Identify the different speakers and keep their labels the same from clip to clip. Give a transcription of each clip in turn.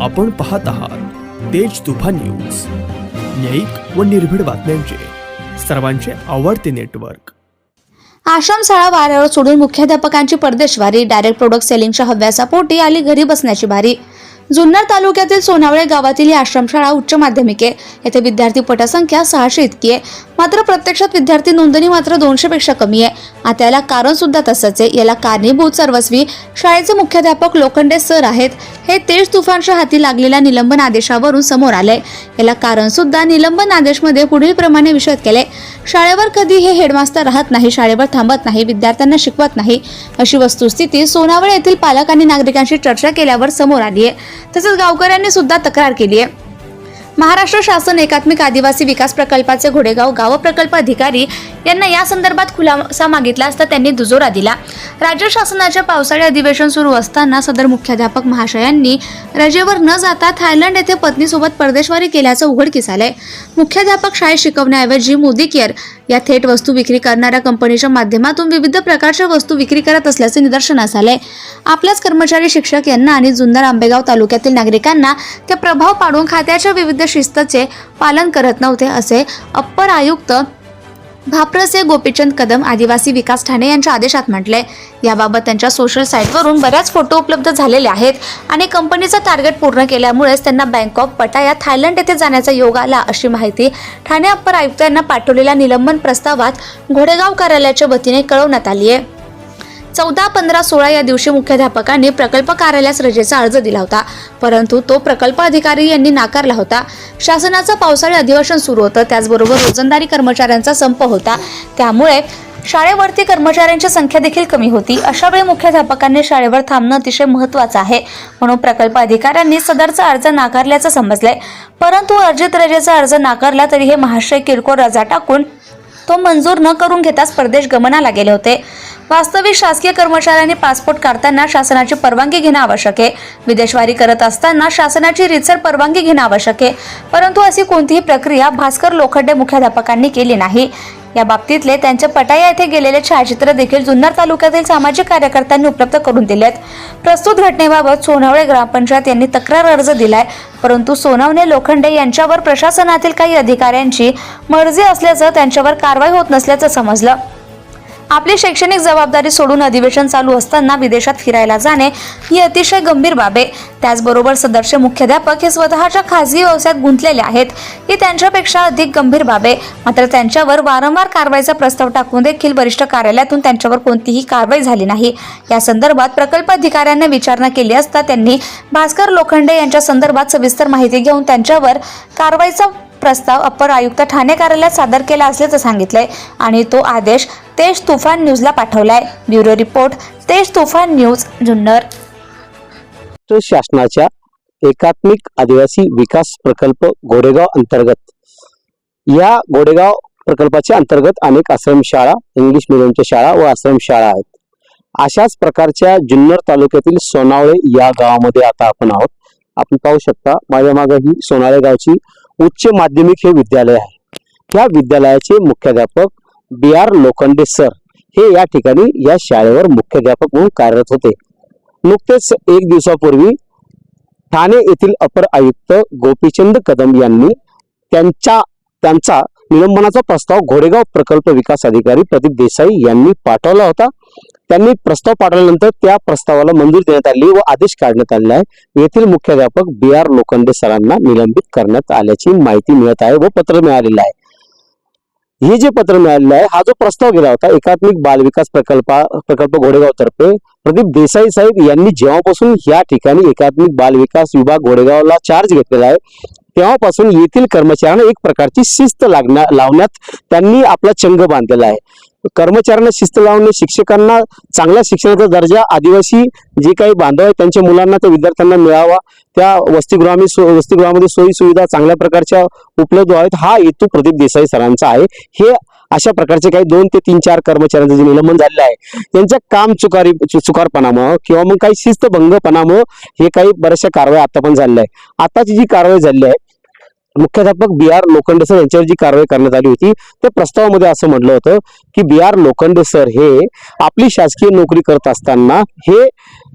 Speaker 1: आपण पाहत आहात तेज तुफान न्यूज. न्यायिक व निर्भीड बातम्यांचे. सर्वांचे आवडते नेटवर्क.
Speaker 2: आश्रमशाळा वाऱ्यावर सोडून मुख्याध्यापकांची परदेशवारी डायरेक्ट प्रोडक्ट सेलिंगच्या हव्यासापोटी आली घरी बसण्याची बारी जुन्नर तालुक्यातील सोनावळे गावातील ही आश्रमशाळा उच्च माध्यमिक आहे. येथे विद्यार्थी पटसंख्या सहाशे इतकी आहे. मात्र प्रत्यक्षात विद्यार्थी नोंदणी मात्र दोनशे पेक्षा कमी आहे. आता याला कारण सुद्धा तसंच आहे. याला कारणीभूत सर्वस्वी शाळेचे मुख्याध्यापक लोखंडे सर आहेत. हे तेज तुफानच्या हाती लागलेल्या निलंबन आदेशावरून समोर आले याला कारण सुद्धा निलंबन आदेशमध्ये पुढील प्रमाणे विषद केले शाळेवर कधी हे हेडमास्तर राहत नाही शाळेवर थांबत नाही विद्यार्थ्यांना शिकवत नाही अशी वस्तुस्थिती सोनावळे येथील पालक आणि नागरिकांशी चर्चा केल्यावर समोर आली आहे. तसंच गावकऱ्यांनी सुद्धा तक्रार केली आहे. महाराष्ट्र शासन एकात्मिक आदिवासी विकास प्रकल्पाचे घोडेगाव गाव प्रकल्प अधिकारी यांना या संदर्भात खुलासा मागितला असता त्यांनी दुजोरा दिला. राज्य शासनाच्या पावसाळी अधिवेशन सुरू असताना सदर मुख्याध्यापक महाशयांनी रजेवर न जाता थायलंड येथे पत्नीसोबत परदेशवारी केल्याचं उघडकीस आलंय. मुख्याध्यापक शाळेत शिकवण्याऐवजी मोदी केअर या थेट वस्तू विक्री करणाऱ्या कंपनीच्या माध्यमातून विविध प्रकारच्या वस्तू विक्री करत असल्याचे निदर्शनास आले. आपल्याच कर्मचारी शिक्षक यांना आणि जुन्नर आंबेगाव तालुक्यातील नागरिकांना ते प्रभाव पाडून खात्याच्या विविध शिस्तचे पालन करत नव्हते असे अप्पर आयुक्त भाप्रसे गोपीचंद कदम आदिवासी विकास ठाणे यांच्या आदेशात म्हटले याबाबत त्यांच्या सोशल साईटवरून बऱ्याच फोटो उपलब्ध झालेले आहेत आणि कंपनीचं टार्गेट पूर्ण केल्यामुळेच त्यांना बँकॉक पटाया थायलंड येथे जाण्याचा योग आला अशी माहिती ठाणे अप्पर आयुक्त यांना पाठवलेल्या निलंबन प्रस्तावात घोडेगाव कार्यालयाच्या वतीने कळवण्यात आली आहे. चौदा पंधरा सोळा या दिवशी मुख्याध्यापकांनी प्रकल्प कार्यालयास रजेचा अर्ज दिला होता. परंतु तो प्रकल्प अधिकारी यांनी नाकारला होता. शासनाचं पावसाळी अधिवेशन सुरू होतं. त्याचबरोबर रोजंदारी कर्मचाऱ्यांचा संप होता. त्यामुळे शाळेवरती कर्मचाऱ्यांची संख्या देखील कमी होती. अशा वेळी मुख्याध्यापकांनी शाळेवर थांबणं अतिशय महत्त्वाचं आहे. म्हणून प्रकल्प अधिकाऱ्यांनी सदरचा अर्ज नाकारल्याचं समजलंय. परंतु अर्जित रजेचा अर्ज नाकारला तरी हे महाशय किरकोळ रजा टाकून तो मंजूर न करून घेताच परदेश गमनाला गेले होते. वास्तविक शासकीय कर्मचाऱ्यांनी पासपोर्ट काढताना शासनाची परवानगी घेणं आवश्यक आहे. विदेशवारी करत असताना शासनाची रितसर परवानगी घेणं आवश्यक आहे. परंतु अशी कोणतीही प्रक्रिया भास्कर लोखंडे मुख्याध्यापकांनी केली नाही. या बाबतीतले त्यांच्या पटाया येथे गेलेले छायाचित्र देखील जुन्नर तालुक्यातील सामाजिक कार्यकर्त्यांनी उपलब्ध करून दिलेत. प्रस्तुत घटनेबाबत सोनवणे ग्रामपंचायत यांनी तक्रार अर्ज दिलाय. परंतु सोनवणे लोखंडे यांच्यावर प्रशासनातील काही अधिकाऱ्यांची मर्जी असल्याचं त्यांच्यावर कारवाई होत नसल्याचं समजलं. आपली शैक्षणिक जबाबदारी सोडून अधिवेशन चालू असताना विदेशात फिरायला जाणे ही अतिशय गंभीर बाब आहे. त्याचबरोबर सदरचे मुख्याध्यापक हे स्वतःच्या खासगी व्यवसायात गुंतलेले आहेत. ही त्यांच्यापेक्षा अधिक गंभीर बाब आहे. मात्र त्यांच्यावर वारंवार कारवाईचा प्रस्ताव टाकून देखील वरिष्ठ कार्यालयातून त्यांच्यावर कोणतीही कारवाई झाली नाही. या संदर्भात प्रकल्प अधिकाऱ्यांना विचारणा केली असता त्यांनी भास्कर लोखंडे यांच्या संदर्भात सविस्तर माहिती घेऊन त्यांच्यावर कारवाईचा प्रस्ताव अपर आयुक्त ठाणे कार्यालयात सादर केला असल्याचं सांगितलंय आणि तो आदेश तेज तुफान न्यूजला पाठवलाय. ब्युरो रिपोर्ट तेज तुफान न्यूज जुन्नर.
Speaker 3: शासनाच्या एकात्मिक आदिवासी विकास प्रकल्प गोरेगाव अंतर्गत. या गोडेगाव प्रकल्पाच्या अंतर्गत अनेक आश्रमशाळा इंग्लिश मिडियमच्या शाळा व आश्रमशाळा आहेत. अशाच प्रकारच्या जुन्नर तालुक्यातील सोनावळे या गावामध्ये आता आपण आहोत. आपण पाहू शकता माझ्या मागे ही सोनाळे गावची उच्च माध्यमिक हे विद्यालय आहे. या विद्यालयाचे मुख्याध्यापक बी आर लोखंडे सर हे या ठिकाणी या शाळेवर मुख्याध्यापक म्हणून कार्यरत होते. नुकतेच एक दिवसापूर्वी ठाणे येथील अपर आयुक्त गोपीचंद कदम यांनी त्यांच्या त्यांचा निलंबनाचा प्रस्ताव घोडेगाव प्रकल्प विकास अधिकारी प्रदीप देसाई यांनी पाठवला होता. त्यांनी प्रस्ताव पाठवल्यानंतर त्या प्रस्तावाला मंजुरी देण्यात आली व आदेश काढण्यात आलेला आहे. येथील मुख्याध्यापक बी आर लोखंडे सरांना निलंबित करण्यात आल्याची माहिती मिळत आहे व पत्र मिळालेलं आहे. हे जे पत्र मिळालेलं आहे हा जो प्रस्ताव गेला होता एकात्मिक बाल विकास प्रकल्पा प्रकल्प घोडेगाव तर्फे प्रदीप देसाई साहेब यांनी जेव्हापासून या ठिकाणी एकात्मिक बालविकास विभाग घोडेगावला चार्ज घेतलेला आहे तेव्हापासून येथील कर्मचाऱ्यांना एक प्रकारची शिस्त लागण्या लावण्यात त्यांनी आपला चंग बांधलेला आहे. कर्मचाऱ्यांना शिस्त लावणे शिक्षकांना चांगल्या शिक्षणाचा दर्जा आदिवासी जे काही बांधव आहेत त्यांच्या मुलांना त्या विद्यार्थ्यांना मिळावा. त्या वसतिगृहामध्ये सो वसतिगृहामध्ये सोयी सुविधा चांगल्या प्रकारच्या उपलब्ध आहेत. हा हेतू प्रदीप देसाई सरांचा आहे. हे अशा प्रकारचे काही दोन ते तीन चार कर्मचाऱ्यांचं जे निलंबन झालेलं आहे त्यांच्या काम चुकारी चु- चुकारपणामुळं किंवा मग काही शिस्तभंगपणामुळं हे काही बऱ्याचशा कारवाई आता पण झालेल्या आहे आताची जी कारवाई झालेली आहे मुख्याध्यापक बी आर लोखंडे सर यांच्यावर जी कारवाई करण्यात आली होती त्या प्रस्तावामध्ये असं म्हटलं होतं की बी आर लोखंडे सर हे आपली शासकीय नोकरी करत असताना हे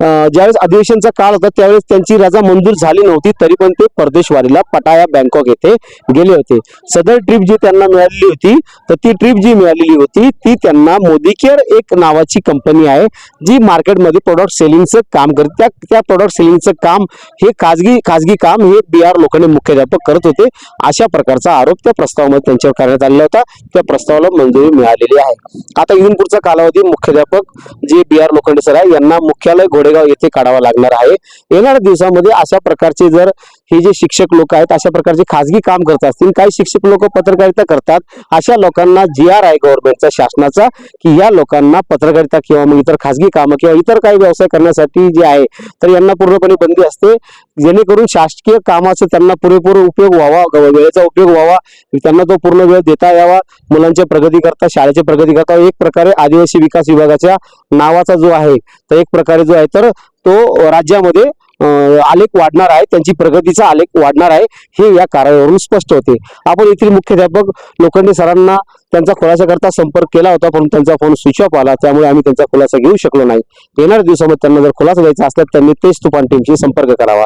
Speaker 3: ज्यावेळेस अधिवेशनचा काळ होता त्यावेळेस त्यांची रजा मंजूर झाली नव्हती तरी पण ते परदेशवारीला पटाया बँकॉक येथे गेले होते. सदर ट्रिप जी त्यांना मिळालेली होती तर ती ट्रिप जी मिळालेली होती ती त्यांना मोदी केअर एक नावाची कंपनी आहे जी मार्केटमध्ये प्रोडक्ट सेलिंगचं काम करते. त्या त्या प्रोडक्ट सेलिंगचं काम हे खाजगी खाजगी काम हे बी आर लोकांनी मुख्याध्यापक करत होते. अशा प्रकारचा आरोप त्या प्रस्तावामध्ये त्यांच्यावर करण्यात आलेला होता. त्या प्रस्तावाला मंजुरी मिळालेली आहे. आता इथून पुढचा कालावधी मुख्याध्यापक जे बी आर लोखंडे सर आहे यांना मुख्यालय घोडे घोडेगाव येथे काढावा लागणार आहे. येणाऱ्या दिवसामध्ये अशा प्रकारचे जर हे जे शिक्षक लोक आहेत अशा प्रकारचे खाजगी काम करत असतील काही शिक्षक लोक पत्रकारिता करतात अशा लोकांना जी आर आहे गव्हर्नमेंटचा शासनाचा की या लोकांना पत्रकारिता किंवा मग इतर खाजगी कामं किंवा इतर काही व्यवसाय करण्यासाठी जे आहे तर यांना पूर्णपणे बंदी असते जेणेकरून शासकीय कामाचा त्यांना पुरेपूर उपयोग व्हावा वेळेचा उपयोग व्हावा त्यांना तो पूर्ण वेळ देता यावा मुलांच्या प्रगती करता शाळेची प्रगती करता एक प्रकारे आदिवासी विकास विभागाच्या नावाचा जो आहे तर एक प्रकारे जो आहे तर तो राज्यामध्ये आलेख वाढणार आहे. त्यांची प्रगतीचा आलेख वाढणार आहे. हे या कारवाईवरून स्पष्ट होते. आपण येथील मुख्याध्यापक लोखंडे सरांना त्यांचा खुलासा करता संपर्क केला होता पण त्यांचा फोन स्विच ऑफ आला. त्यामुळे आम्ही त्यांचा खुलासा घेऊ शकलो नाही. येणाऱ्या दिवसामध्ये त्यांना जर खुलासा द्यायचा असल्यास त्यांनी तेज तुफान टीमशी संपर्क करावा.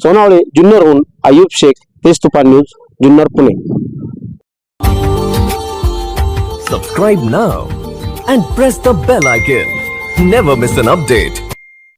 Speaker 3: Sonawale जुन्नरहून Ayub Shaikh Tej Tufan news Junnar Pune.
Speaker 4: Subscribe now and press the bell icon. Never miss an update.